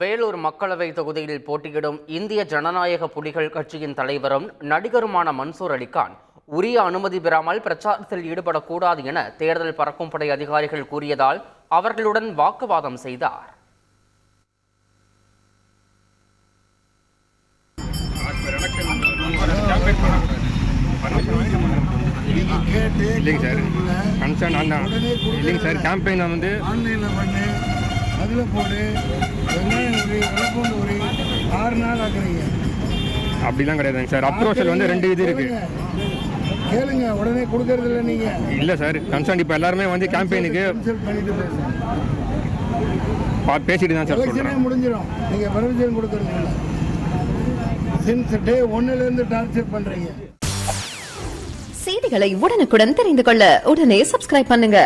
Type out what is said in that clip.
வேலூர் மக்களவை தொகுதியில் போட்டியிடும் இந்திய ஜனநாயக புலிகள் கட்சியின் தலைவரும் நடிகருமான மன்சூர் அலிகான் உரிய அனுமதி பெறாமல் பிரச்சாரத்தில் ஈடுபடக்கூடாது என தேர்தல் பறக்கும் படை அதிகாரிகள் கூறியதால் அவர்களுடன் வாக்குவாதம் செய்தார். இல்லைங்க சார். கன்சர்ன் இல்லைங்க சார் கேம்பெயினை வந்து அதில் போடு வெங்காயம் உரி விளப்பூண்டு உரி ஆறு நாள் ஆக்குறீங்க. அப்படிலாம் கிடையாதுங்க சார். அப்ரோச்சல் வந்து ரெண்டு இது இருக்கு. கேளுங்க. உடனே கொடுக்கறது இல்லை நீங்கள் இல்லை சார். கன்சர்ன் இப்போ எல்லாருமே வந்து கேம்பெயினுக்கு பேசிட்டு தான் சார் எலெக்ஷனே முடிஞ்சிடும் நீங்கள் பர்மிஷன் கொடுக்கறது இல்லை. சின்ஸ் டே ஒன்னுலேருந்து டார்ச்சர் பண்ணுறீங்க செய்திகளை உடனுக்குடன் தெரிந்து கொள்ள உடனே சப்ஸ்கிரைப் பண்ணுங்க.